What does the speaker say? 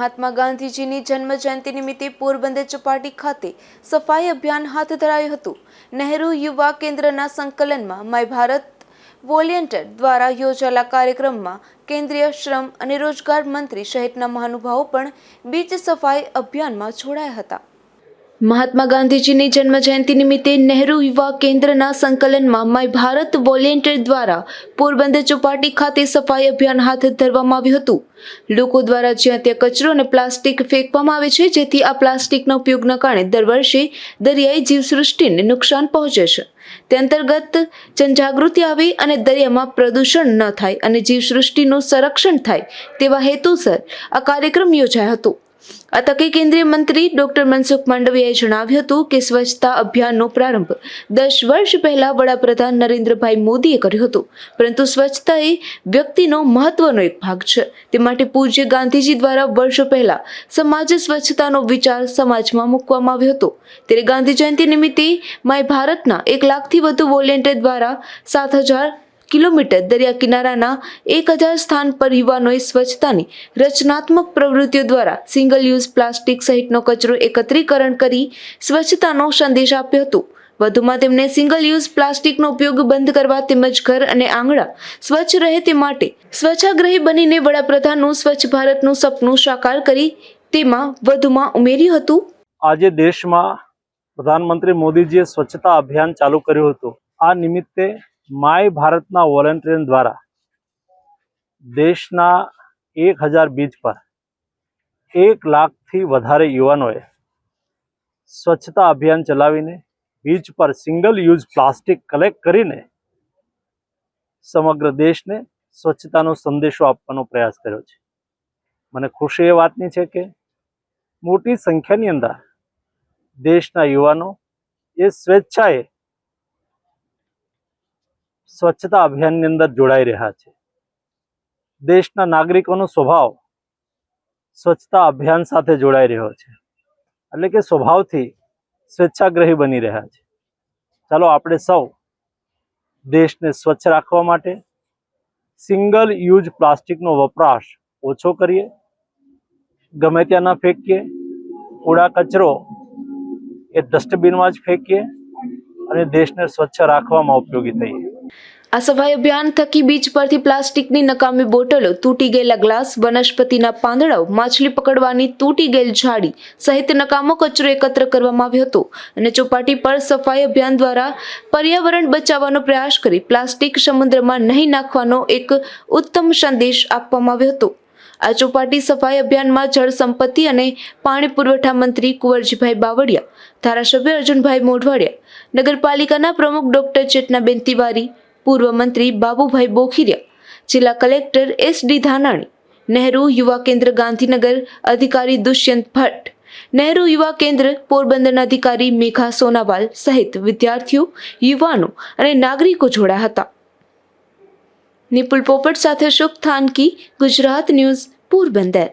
મહાત્મા ગાંધીજીની જન્મ જયંતિ નિમિત્તે પોરબંદર ચોપાટી ખાતે સફાઈ અભિયાન હાથ ધરાયું હતું. નહેરુ યુવા કેન્દ્રના સંકલનમાં માય ભારત વોલિયન્ટર દ્વારા યોજાયેલા કાર્યક્રમમાં કેન્દ્રીય શ્રમ અને રોજગાર મંત્રી સહિતના મહાનુભાવો પણ બીચ સફાઈ અભિયાનમાં જોડાયા હતા. મહાત્મા ગાંધીજીની જન્મ જયંતિ નિમિત્તે નહેરુ યુવા કેન્દ્રના સંકલનમાં માય ભારત વોલેન્ટિયર દ્વારા પોરબંદર ચોપાટી ખાતે સફાઈ અભિયાન હાથ ધરવામાં આવ્યું હતું. લોકો દ્વારા જ્યાં ત્યાં કચરો અને પ્લાસ્ટિક ફેંકવામાં આવે છે, જેથી આ પ્લાસ્ટિકના ઉપયોગના કારણે દર વર્ષે દરિયાઈ જીવસૃષ્ટિને નુકસાન પહોંચે છે. તે અંતર્ગત જનજાગૃતિ આવી અને દરિયામાં પ્રદૂષણ ન થાય અને જીવસૃષ્ટિનું સંરક્ષણ થાય તેવા હેતુસર આ કાર્યક્રમ યોજાયો હતો. આ તકે કેન્દ્રીય મંત્રી ડોક્ટર મનસુખ માંડવિયાએ જણાવ્યું હતું કે સ્વચ્છતા અભિયાનનો પ્રારંભ દસ વર્ષ પહેલા વડાપ્રધાન નરેન્દ્રભાઈ મોદીએ કર્યો હતો. પરંતુ સ્વચ્છતા એ વ્યક્તિનો મહત્વનો એક ભાગ છે. તે માટે પૂજ્ય ગાંધીજી દ્વારા વર્ષો પહેલા સમાજ સ્વચ્છતાનો વિચાર સમાજમાં મૂકવામાં આવ્યો હતો. ત્યારે ગાંધી જયંતિ નિમિત્તે માય ભારતના એક લાખથી વધુ વોલેન્ટિયર દ્વારા સાત હજાર કિલોમીટર દરિયા કિનારાના એક હજાર સ્થાન પર યુવાનોએ સ્વચ્છતાની રચનાત્મક પ્રવૃત્તિઓ દ્વારા સિંગલ યુઝ પ્લાસ્ટિક સહિતનો કચરો એકત્રીકરણ કરી સ્વચ્છતાનો સંદેશ આપ્યો હતો. વધુમાં તેમણે સિંગલ યુઝ પ્લાસ્ટિકનો ઉપયોગ બંધ કરવા તેમજ ઘર અને આંગણા સ્વચ્છ રહે તે માટે સ્વચ્છાગ્રહી બનીને વડાપ્રધાનનું સ્વચ્છ ભારતનું સપનું સાકાર કરી તેમાં વધુમાં ઉમેર્યું હતું. આજે દેશમાં પ્રધાનમંત્રી મોદીજીએ સ્વચ્છતા અભિયાન ચાલુ કર્યું હતું. આ નિમિત્તે માય ભારતના વોલેન્ટિયર દ્વારા દેશના એક હજાર બીચ પર એક લાખથી વધારે યુવાનોએ સ્વચ્છતા અભિયાન ચલાવીને બીચ પર સિંગલ યુઝ પ્લાસ્ટિક કલેક્ટ કરીને સમગ્ર દેશને સ્વચ્છતાનો સંદેશો આપવાનો પ્રયાસ કર્યો છે. મને ખુશી એ વાતની છે કે મોટી સંખ્યાની અંદર દેશના યુવાનો એ સ્વેચ્છાએ સ્વચ્છતા અભિયાનની અંદર જોડાઈ રહ્યા છે. દેશના નાગરિકોનો સ્વભાવ સ્વચ્છતા અભિયાન સાથે જોડાઈ રહ્યો છે. એટલે કે સ્વભાવથી સ્વેચ્છાગ્રહી બની રહ્યા છે. ચાલો આપણે સૌ દેશને સ્વચ્છ રાખવા માટે સિંગલ યુઝ પ્લાસ્ટિકનો વપરાશ ઓછો કરીએ. ગમે ત્યાં ન ફેંકીએ. કૂડા કચરો એ ડસ્ટબિનમાં જ ફેંકીએ અને દેશને સ્વચ્છ રાખવામાં ઉપયોગી થઈએ. આ સફાઈ અભિયાન થકી બીચ પરથી પ્લાસ્ટિકની નકામી બોટલો તૂટી ગયેલા ગ્લાસ, વનસ્પતિના પાંદડાઓ માછલી પકડવાની તૂટી ગયેલ ઝાડી સહિત નકામો કચરો એકત્ર કરવામાં આવ્યો હતો. અને ચોપાટી પર સફાઈ અભિયાન દ્વારા પર્યાવરણ બચાવવાનો પ્રયાસ કરી પ્લાસ્ટિક સમુદ્રમાં નહીં નાખવાનો એક ઉત્તમ સંદેશ આપવામાં આવ્યો હતો. આ ચોપાટી સફાઈ અભિયાનમાં જળ સંપત્તિ અને પાણી પુરવઠા મંત્રી કુંવરજીભાઈ બાવળિયા, ધારાસભ્ય અર્જુનભાઈ મોઢવાડિયા, નગરપાલિકાના પ્રમુખ ડોક્ટર ચેતનાબેન તિવારી પૂર્વ મંત્રી બાબુભાઈ બોખીરિયા, જિલ્લા collector S D Dhanani, Nehru Yuva Kendra Gandhinagar અધિકારી દુષ્યંત ભટ્ટ, નહેરુ યુવા કેન્દ્ર પોરબંદરના અધિકારી મેઘા સોનાવાલ સહિત વિદ્યાર્થીઓ, યુવાનો અને નાગરિકો જોડાયા હતા. નિપુલ પોપટ સાથે શુભ થાનકી, ગુજરાત ન્યૂઝ, પોરબંદર.